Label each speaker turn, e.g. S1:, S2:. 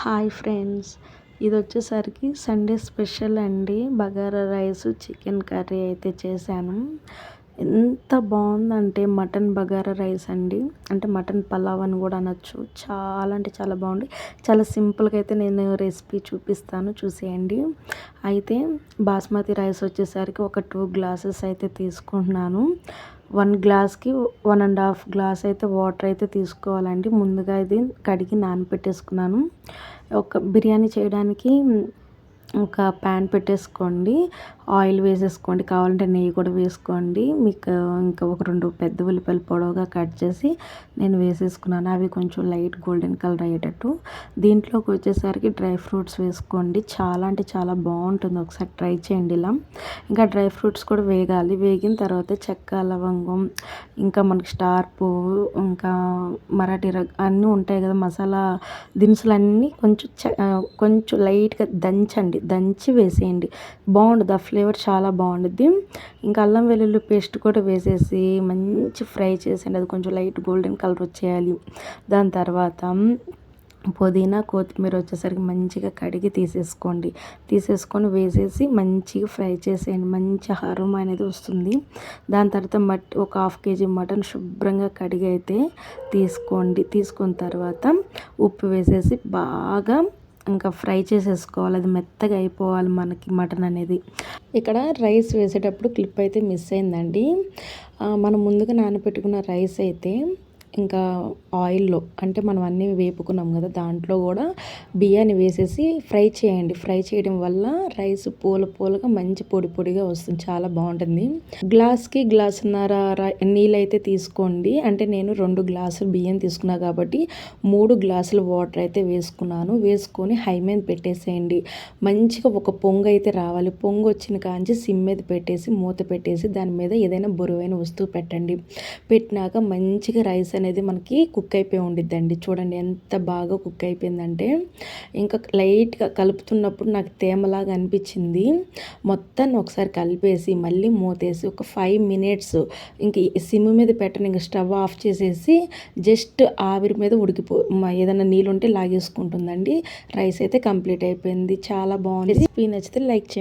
S1: Hi friends ఇది వచ్చేసరికి Sunday special అండి. బగారా రైస్ చికెన్ కర్రీ అయితే చేశాను. ఎంత బాగుందంటే మటన్ బగారా రైస్ అండి. అంటే మటన్ పలావ్ అని కూడా అనొచ్చు. చాలా అంటే చాలా బాగుంది. చాలా సింపుల్గా అయితే నేను రెసిపీ చూపిస్తాను. చూసేయండి. అయితే బాస్మతి రైస్ వచ్చేసరికి ఒక టూ గ్లాసెస్ అయితే తీసుకుంటున్నాను. వన్ గ్లాస్కి వన్ అండ్ హాఫ్ గ్లాస్ అయితే వాటర్ అయితే తీసుకోవాలండి. ముందుగా ఇది కడిగి నానబెట్టేసుకున్నాను ఒక బిర్యానీ చేయడానికి ఒక ప్యాన్ పెట్టేసుకోండి. ఆయిల్ వేసేసుకోండి. కావాలంటే నెయ్యి కూడా వేసుకోండి. మీకు ఇంకా ఒక రెండు పెద్ద ఉల్లిపాయలు పొడవుగా కట్ చేసి నేను వేసేసుకున్నాను. అవి కొంచెం లైట్ గోల్డెన్ కలర్ అయ్యేటట్టు. దీంట్లోకి వచ్చేసరికి డ్రై ఫ్రూట్స్ వేసుకోండి. చాలా అంటే చాలా బాగుంటుంది. ఒకసారి ట్రై చేయండి ఇలా. ఇంకా డ్రై ఫ్రూట్స్ కూడా వేగాలి. వేగిన తర్వాత చెక్క లవంగం ఇంకా మనకి స్టార్ పువ్వు ఇంకా మరాఠీ రగ్ అన్నీ ఉంటాయి కదా మసాలా దినుసులు అన్నీ కొంచెం కొంచెం లైట్గా దంచండి. దంచి వేసేయండి. బాగుంటుంది ఆ ఫ్లేవర్ చాలా బాగుంటుంది ఇంకా అల్లం వెల్లుల్లి పేస్ట్ కూడా వేసేసి మంచి ఫ్రై చేసేయండి. అది కొంచెం లైట్ గోల్డెన్ కలర్ వచ్చేయాలి. దాని తర్వాత పుదీనా కొత్తిమీర వచ్చేసరికి మంచిగా కడిగి తీసేసుకోండి. తీసేసుకొని వేసేసి మంచిగా ఫ్రై చేసేయండి. మంచి హరుమ అనేది వస్తుంది. దాని తర్వాత మట్ ఒక హాఫ్ కేజీ మటన్ శుభ్రంగా కడిగి అయితే తీసుకోండి. తీసుకున్న తర్వాత ఉప్పు వేసేసి బాగా ఇంకా ఫ్రై చేసేసుకోవాలి. అది మెత్తగా అయిపోవాలి మనకి మటన్ అనేది. ఇక్కడ రైస్ వేసేటప్పుడు క్లిప్ అయితే మిస్ అయిందండి. మనం ముందుగా నానబెట్టుకున్న రైస్ అయితే ఇంకా ఆయిల్లో అంటే మనం అన్నీ వేపుకున్నాం కదా దాంట్లో కూడా బియ్యాన్ని వేసేసి ఫ్రై చేయండి. ఫ్రై చేయడం వల్ల రైస్ పూల పూలగా మంచి పొడి పొడిగా వస్తుంది. చాలా బాగుంటుంది. గ్లాస్కి గ్లాసున్నర నీళ్ళైతే తీసుకోండి. అంటే నేను రెండు గ్లాసులు బియ్యం తీసుకున్నా కాబట్టి మూడు గ్లాసులు వాటర్ అయితే వేసుకున్నాను. వేసుకొని హై మీద పెట్టేసేయండి. మంచిగా ఒక పొంగు అయితే రావాలి. పొంగు వచ్చిన కాంచి సిమ్ మీద పెట్టేసి మూత పెట్టేసి దాని మీద ఏదైనా బరువైన వస్తువు పెట్టండి. పెట్టినాక మంచిగా రైస్ అనేది మనకి కుక్ అయిపోయి ఉండిద్దండి. చూడండి ఎంత బాగా కుక్ అయిపోయిందంటే ఇంకా లైట్గా కలుపుతున్నప్పుడు నాకు తేమలాగా అనిపించింది. మొత్తాన్ని ఒకసారి కలిపేసి మళ్ళీ మూతేసి ఒక ఫైవ్ మినిట్స్ ఇంక సిమ్ మీద పెట్టను ఇంక స్టవ్ ఆఫ్ చేసేసి జస్ట్ ఆవిరి మీద ఉడికిపో ఏదైనా నీళ్ళు ఉంటే లాగేసుకుంటుందండి. రైస్ అయితే కంప్లీట్ అయిపోయింది. చాలా బాగుంది. రెసిపీ నచ్చితే లైక్ చేయండి.